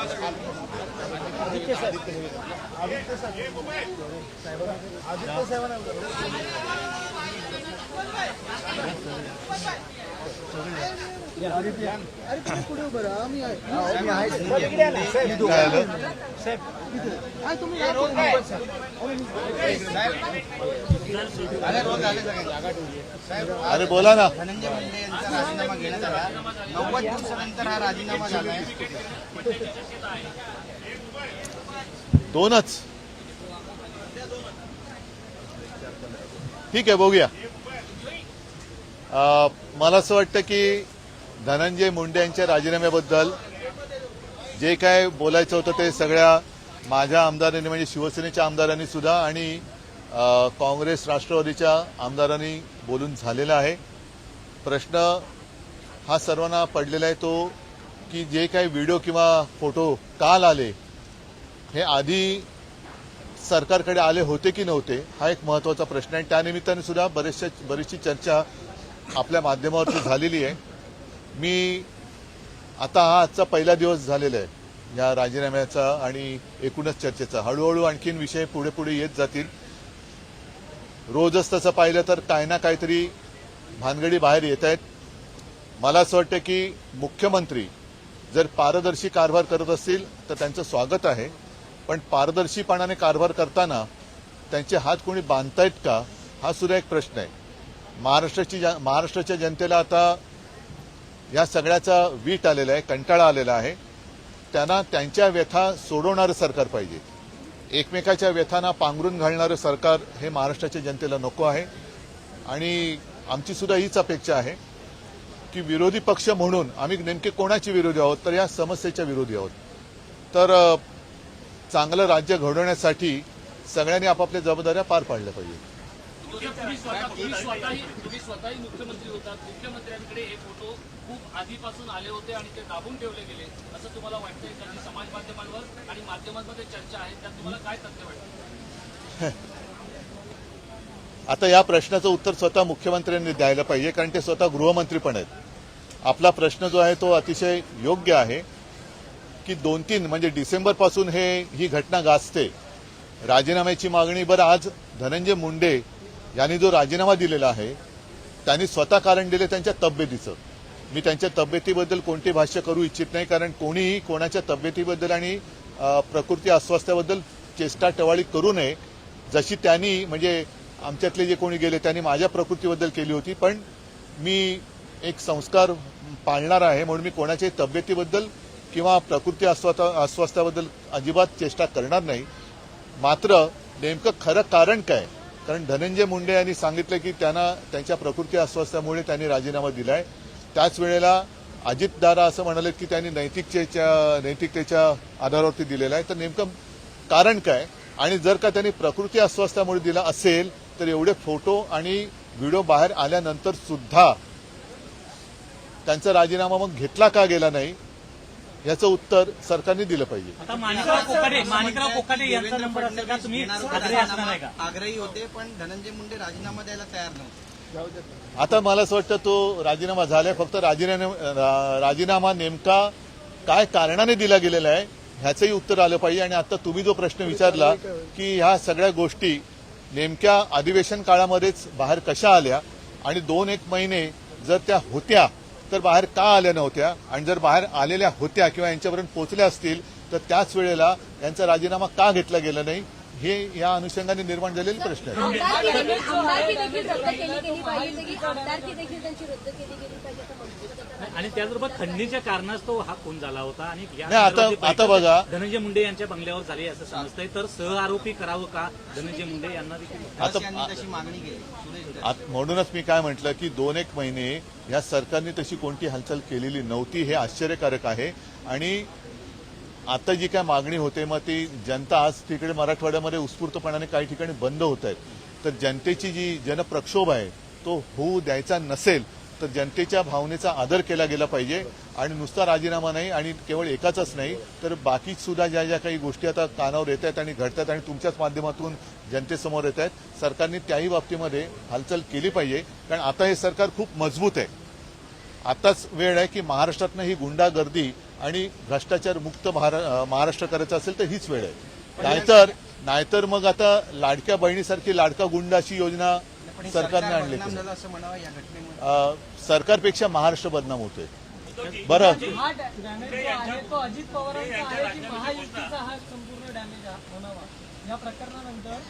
आदित्य साहेब. आदित्य साहेब. आदित्य साहेबांना अरे बोला ना। धनंजय मुंडे यांचा राजीनामा घेण्यात आला. नव्वद दिवसानंतर हा राजीनामा झाला दोनच. ठीक है बघूया. मला असं वाटतं की धनंजय मुंडे यांच्या राजीनाम्याबद्दल जे काय बोलायचं होतं ते सगळ्या माझ्या आमदारांनी म्हणजे शिवसेनेच्या आमदारांनी सुद्धा आणि काँग्रेस राष्ट्रवादीच्या आमदारांनी बोलून झालेला आहे. प्रश्न हा सर्वांना पडलेला आहे तो की जे काही व्हिडिओ किंवा फोटो काल आले हे आधी सरकारकडे आले होते की नव्हते हा एक महत्त्वाचा प्रश्न आहे. त्यानिमित्ताने सुद्धा बरेचशा बरीचशी चर्चा आपल्या माध्यमावरती झालेली आहे. मी आता हा आजचा पहिला दिवस झालेला आहे. या राजीनाम्याचा आणि एकूणच चर्चेचा. हळूहळू आणखीन विषय पुढे पुढे येत जातील. रोजच तसं पाहिलं तर काय ना काहीतरी भानगडी बाहेर येत आहेत. मला असं वाटतं की मुख्यमंत्री जर पारदर्शी कारभार करत असतील तर त्यांचं स्वागत आहे. पण पारदर्शीपणाने कारभार करताना त्यांचे हात कोणी बांधतायत का? हा सुद्धा एक प्रश्न आहे. महाराष्ट्राची जा महाराष्ट्राच्या जनतेला आता या सगळ्याचा वीट आलेला आहे कंटाळा आलेला आहे. त्यांना त्यांच्या व्यथा सोडवणारं सरकार पाहिजे. एकमेकाच्या व्यथांना पांघरून घालणारं सरकार हे महाराष्ट्राच्या जनतेला नको आहे. आणि आमची सुद्धा हीच अपेक्षा आहे की विरोधी पक्ष म्हणून आम्ही नेमके कोणाचे विरोधी आहोत तर या समस्येच्या विरोधी आहोत. तर चांगलं राज्य घडवण्यासाठी सगळ्यांनी आपापल्या जबाबदाऱ्या पार पाडल्या पाहिजे तुम्ही स्वतःही तुम्ही स्वतःही मुख्यमंत्री होतात. मुख्यमंत्र्यांकडे हे फोटो खूप आधीपासून आले होते आणि ते दाबून ठेवले गेले. असं तुम्हाला वाटतंय कारण समाज माध्यमांवर आणि माध्यमांमध्ये चर्चा आहे त्यात तुम्हाला काय तथ्य वाटतं? आता या प्रश्नाचं उत्तर स्वतः मुख्यमंत्र्यांनी द्यायला पाहिजे कारण ते स्वतः गृहमंत्री पण आहेत. आपला प्रश्न जो आहे तो अतिशय योग्य आहे की दोन तीन म्हणजे डिसेंबरपासून हे ही घटना गाजते. राजीनाम्याची मागणी बरं आज धनंजय मुंडे यांनी जो राजीनामा दिलेला आहे त्यांनी स्वतः कारण दिले त्यांच्या तब्येतीचं. मी त्यांच्या तब्येतीबद्दल कोणते भाष्य करू इच्छित नाही कारण कोणीही कोणाच्या तब्येतीबद्दल आणि प्रकृती अस्वास्थ्याबद्दल चेष्टा टवाळी करू नये जशी त्यांनी म्हणजे आमच्यातले जे कोणी गेले त्यांनी माझ्या प्रकृतीबद्दल केली होती पण मी एक संस्कार पाळणार आहे म्हणून मी कोणाच्याही तब्येतीबद्दल किंवा प्रकृती अस्वस्थ अस्वास्थ्याबद्दल अजिबात चेष्टा करणार नाही. मात्र नेमकं खरं कारण काय? कारण धनंजय मुंडे यांनी सांगितलं की त्यांना त्यांच्या प्रकृती अस्वास्थ्यामुळे त्यांनी राजीनामा दिलाय. त्याच वेळेला अजितदादा असं म्हणाले की त्यांनी नैतिकतेच्या नैतिकतेच्या आधारावरती दिलेला आहे. तर नेमकं कारण काय? आणि जर का त्यांनी प्रकृती अस्वास्थ्यामुळे दिला असेल तर एवढे फोटो आणि व्हिडिओ बाहेर आल्यानंतर सुद्धा त्यांचा राजीनामा मग घेतला का गेला नाही? याचं उत्तर सरकारने दिलं पाहिजे. आता माणिकराव कोकाटे माणिकराव कोकाटे यांचा नंबर असेल का? तुम्ही घेणार होते, आग्रही असणार आहे का? राजीनामा आग्रही होते पण धनंजय मुंडे राजीनामा द्यायला तयार नव्हते. आता मला असं वाटतं तो राजीनामा झालाय. फक्त राजीनामा राजीनामा नेमका काय कारणाने दिला गेलेला आहे ह्याचंही उत्तर आलं पाहिजे. आणि आता तुम्ही जो प्रश्न विचारला की ह्या सगळ्या गोष्टी नेमक्या अधिवेशन काळामध्येच बाहेर कशा आल्या? आणि दोन एक महिने जर त्या होत्या तर बाहेर का आल्या नव्हत्या? आणि जर बाहेर आलेल्या होत्या किंवा यांच्यापर्यंत पोहोचल्या असतील तर त्याच वेळेला यांचा राजीनामा का घेतला गेला नाही? हे या अनुषंगाने निर्माण झालेले प्रश्न आहेत. आणि त्याचबरोबर खंडणीच्या कारणास्तव हा खून झाला होता आणि या नाही, आता- बघा. धनंजय मुंडे यांच्या बंगल्यावर झाली असं समजतंय. तर सह आरोपी करावं का धनंजय मुंडे यांना देखील? मागणी केली. म्हणूनच मी काय म्हटलं की दोन एक महिने या सरकारने तशी कोणती हालचाल केलेली नव्हती हे आश्चर्यकारक आहे. आणि आता जी काय मागणी होते मग ती जनता आज तिकडे मराठवाड्यामध्ये उत्स्फूर्तपणाने काही ठिकाणी बंद होत आहेत. तर जनतेची जी जनप्रक्षोभ आहे तो होऊ द्यायचा नसेल. तर जनतेच्या भावनेचा आदर केला गेला पाहिजे आणि नुसता राजीनामा नाही आणि केवळ एकाचाच नाही तर बाकी सुद्धा ज्या ज्या काही गोष्टी आता कानावर येत आहेत आणि घडतात आणि तुमच्याच माध्यमातून जनतेसमोर येत आहेत सरकारने त्याही बाबतीमध्ये हालचाल केली पाहिजे. कारण आता हे सरकार खूप मजबूत आहे. आताच वेळ आहे की महाराष्ट्रातनं ही गुंडागर्दी आणि भ्रष्टाचार मुक्त महारा- महाराष्ट्र करायचा असेल तर हीच वेळ आहे. नाहीतर नाहीतर मग आता लाडक्या बहिणीसारखी लाडका गुंड अशी योजना सरकारने सरकार आणली सरकारपेक्षा महाराष्ट्र बदनाम होतोय. बरं.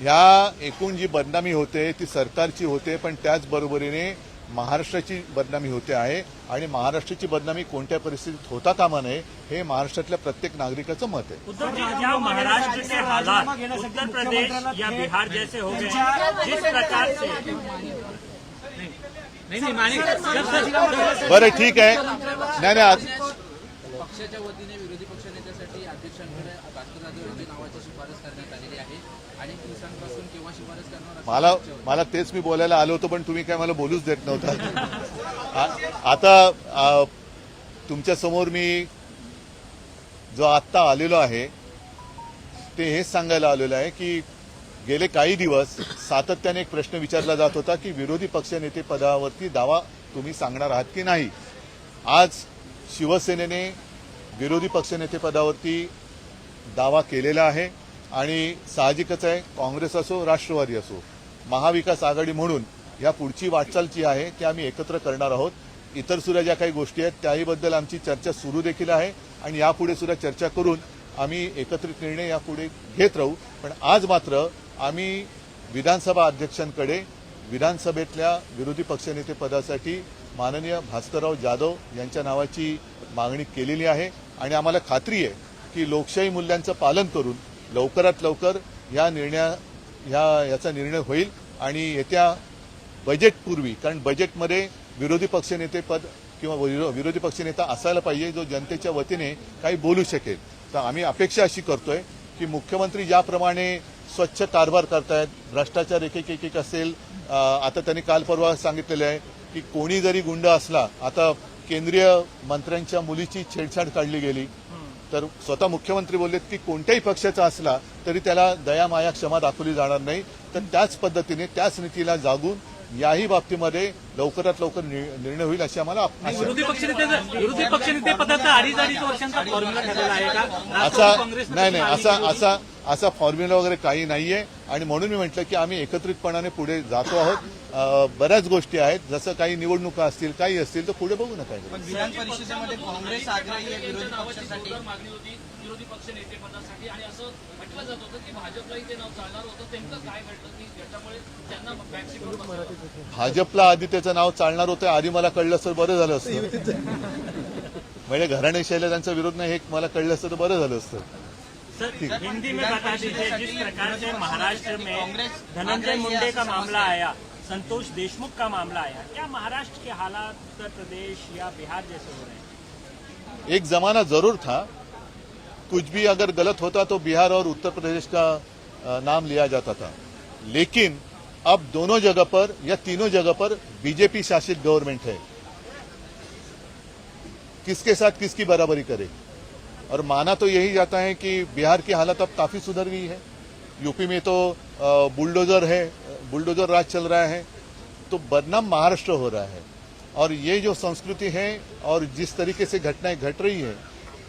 ह्या एकूण जी बदनामी होते ती सरकारची होते पण त्याचबरोबरीने महाराष्ट्राची बदनामी होते आहे आणि महाराष्ट्राची बदनामी कोणत्या परिस्थितीत होता कामा नये हे महाराष्ट्रातल्या प्रत्येक नागरिकाचं मत आहे. उद्धव जी क्या महाराष्ट्र के हालात. उत्तर प्रदेश या बिहार जैसे हो गए. जिस प्रकार से नाही नाही माणिक सर, सर, बरं ठीक आहे. नाही नाही आज- पक्षाच्या वतीने विरोधी पक्षनेत्यासाठी अध्यक्षांकडे भास्कर जाधव नावाची शिफारस करण्यात आलेली आहे. मला मला तेच मी बोलायला आलो होतो पण तुम्ही काय मला बोलूच देत नव्हता. आता तुमच्यासमोर मी जो आत्ता आलेलो आहे ते हेच सांगायला आलेलो आहे की गेले काही दिवस सातत्याने एक प्रश्न विचारला जात होता की विरोधी पक्षनेते पदावरती दावा तुम्ही सांगणार आहात की नाही? आज शिवसेनेने विरोधी पक्षनेते पदावरती दावा केलेला आहे. आणि साहजिकच आहे काँग्रेस असो राष्ट्रवादी असो महाविकास आघाडी म्हणून या पुढची वाटचाल जी आहे ती आम्ही एकत्र करणार आहोत. इतर सुद्धा ज्या काही गोष्टी आहेत त्याहीबद्दल आमची चर्चा सुरू देखील आहे आणि यापुढे सुद्धा चर्चा करून आम्ही एकत्रित निर्णय यापुढे घेत राहू. पण आज मात्र आम्ही विधानसभा अध्यक्षांकडे विधानसभेतल्या विरोधी पक्षनेते पदासाठी माननीय भास्करराव जाधव यांच्या नावाची मागणी केलेली आहे. आणि आम्हाला खात्री आहे की लोकशाही मूल्यांचं पालन करून लवकरात लवकर या निर्णया ह्या याचा निर्णय होईल आणि येत्या बजेटपूर्वी कारण बजेटमध्ये विरोधी पक्षनेते पद किंवा विरो- विरोधी पक्षनेता असायला पाहिजे जो जनतेच्या वतीने काही बोलू शकेल. तर आम्ही अपेक्षा अशी करतोय की मुख्यमंत्री ज्याप्रमाणे स्वच्छ कारभार करतायत भ्रष्टाचार एक एक एक असेल आता त्यांनी काल परवा सांगितलेलं आहे की कोणी जरी गुंड असला आता केंद्रीय मंत्र्यांच्या मुलीची छेडछाड काढली गेली तर स्वतः मुख्यमंत्री बोललेत की कोणत्याही पक्षाचा असला तरी त्याला दया माया क्षमा दाखवली जाणार नाही. तर त्याच पद्धतीने त्याच नीतीला जागून याही बाबतीमध्ये लवकरात लवकर निर्णय होईल अशी आम्हाला असा नाही नाही असा असा असा फॉर्म्युला वगैरे काही नाहीये. आणि म्हणून मी म्हटलं की आम्ही एकत्रितपणाने पुढे जातो आहोत. बऱ्याच गोष्टी आहेत. जसं काही निवडणुका असतील काही असतील तर पुढे बघू नका पण विधान परिषदेमध्ये काँग्रेस आग्रही आहे विरोधी नावाची पक्षासाठी. जोरदार मागणी होती विरोधी पक्ष नेते पदासाठी आणि असं म्हटलं जात होतं की भाजपलाही ते नाव चालणार होतं. नेमकं काय घडलं की त्याच्यामुळे त्यांना बॅकसीटवर बसवलं भाजपला आधी त्याचं नाव चालणार होतं आधी मला कळलं असतं बरं झालं असतं. म्हणजे घराणेशाहीला त्यांचा विरोध नाही हे मला कळलं असतं तर बरं झालं असतं. सर हिंदी में बता दीजिए जिस प्रकार से महाराष्ट्र में कांग्रेस धनंजय मुंडे का मामला आया संतोष देशमुख का मामला आया। क्या महाराष्ट्र के हालात उत्तर प्रदेश या बिहार जैसे हो रहे हैं? एक जमाना ज़रूर था। कुछ भी अगर गलत होता तो बिहार और उत्तर प्रदेश का नाम लिया जाता था। लेकिन अब दोनों जगह पर या तीनों जगह पर बीजेपी शासित गवर्नमेंट है। किसके साथ किसकी बराबरी करे? और माना तो यही जाता है कि बिहार की हालत अब काफ़ी सुधर गई है। यूपी में तो बुलडोजर है। बुलडोजर राज चल रहा है तो बदनाम महाराष्ट्र हो रहा है। और ये जो संस्कृति है और जिस तरीके से घटनाएँ घट रही है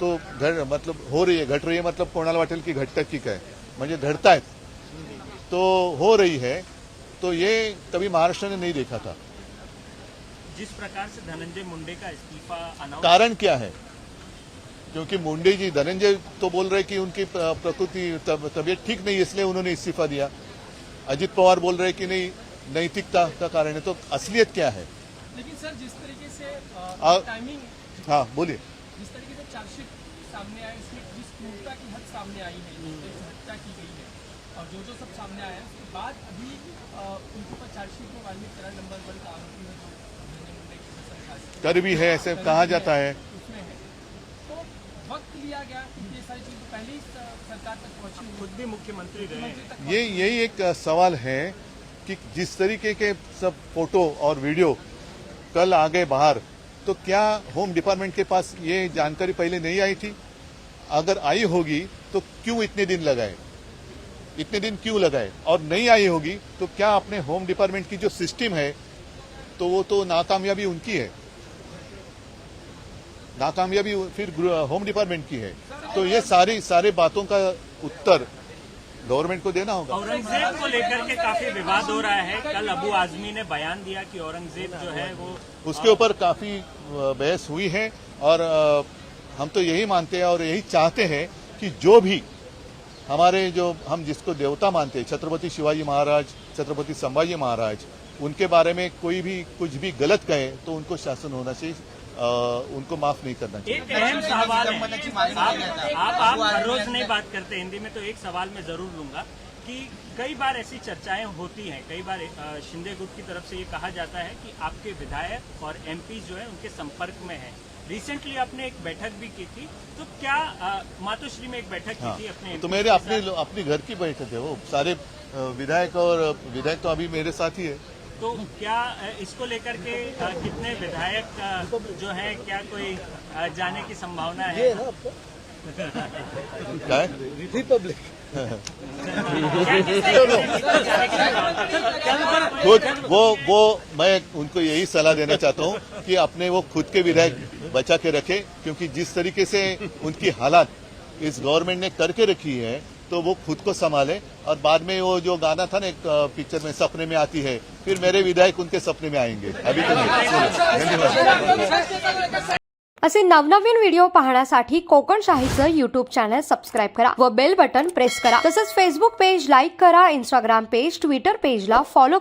तो घड मतलब हो रही है घट रही है मतलब कोणाला वाटेल की घटता की काय म्हणजे घडतायत। तो हो रही है तो ये कभी महाराष्ट्र ने नहीं देखा था। जिस प्रकार से धनंजय मुंडे का इस्तीफा कारण क्या है? क्योंकि मुंडे जी धनंजय तो बोल रहे कि उनकी प्रकृति तब, तबीयत ठीक नहीं इसलिए उन्होंने इस्तीफा दिया। अजित पवार बोल रहे कि नहीं नैतिकता का कारण है तो असलियत क्या है? लेकिन सर जिस तरीके से आ- टाइमिंग हाँ बोलिए। जिस तरीके से चार्जशीट सामने आया इसमें जिस क्रूरता की हद सामने आई है तरह हत्या की गई है और जो जो सब सामने आया उसके बाद अभी उनके ऊपर चार्जशीट में वाल्मीकि करार नंबर वन का आरोपी है जो कर भी है ऐसे कहा जाता है। उसमें है। तो वक्त लिया गया सारी चीज़ें पहले ही सरकार तक पहुँची खुद भी मुख्यमंत्री रहे ये यही एक सवाल है कि जिस तरीके के सब फ़ोटो और वीडियो कल आ गए बाहर तो क्या होम डिपार्टमेंट के पास ये जानकारी पहले नहीं आई थी? अगर आई होगी तो क्यों इतने दिन लगाए? इतने दिन क्यों लगाए? और नहीं आई होगी तो क्या अपने होम डिपार्टमेंट की जो सिस्टम है तो वो तो नाकामयाबी उनकी है? नाकामयाबी फिर होम डिपार्टमेंट की है। तो ये सारी सारे बातों का उत्तर गवर्नमेंट को देना होगा। औरंगज़ेब को लेकर के काफ़ी विवाद हो रहा है। कल अबू आजमी ने बयान दिया कि औरंगज़ेब जो है वो उसके ऊपर काफ़ी बहस हुई है और हम तो यही मानते हैं और यही चाहते हैं कि जो भी हमारे जो हम जिसको देवता मानते हैं छत्रपति शिवाजी महाराज छत्रपति संभाजी महाराज उनके बारे में कोई भी कुछ भी गलत कहे तो उनको शासन होना चाहिए। अ, उनको माफ़ नहीं करना चाहिए। एक अहम सवाल है। आप आप हर रोज नहीं बात करते हिंदी में तो एक सवाल मैं ज़रूर लूँगा कि कई बार ऐसी चर्चाएँ होती हैं। कई बार शिंदे गुट की तरफ़ से ये कहा जाता है कि आपके विधायक और एमपी जो है उनके संपर्क में है। रिसेंटली आपने एक बैठक भी की थी। तो क्या मातोश्री में एक बैठक की हाँ। थी अपने तो मेरे के अपने घर की बैठक है वो। सारे विधायक और विधायक तो अभी मेरे साथ ही है। तो क्या इसको लेकर के कितने विधायक जो है क्या कोई जाने की संभावना है? क्या है? खुद वो वो मैं उनको यही सलाह देना चाहता हूँ कि अपने वो खुद के विधायक बचा के रखे क्योंकि जिस तरीके से उनकी हालात इस गवर्नमेंट ने करके रखी है तो वो खुद को संभाले और बाद में वो जो गाना था ना एक पिक्चर में सपने में आती है फिर मेरे विधायक उनके सपने में आएंगे। अभी तो धन्यवाद। असे नवनवीन व्हिडिओ पाहण्यासाठी कोकण शाहीचं युट्यूब चॅनल सबस्क्राईब करा व बेल बटन प्रेस करा. तसंच फेसबुक पेज लाईक करा इंस्टाग्राम पेज ट्विटर पेजला फॉलो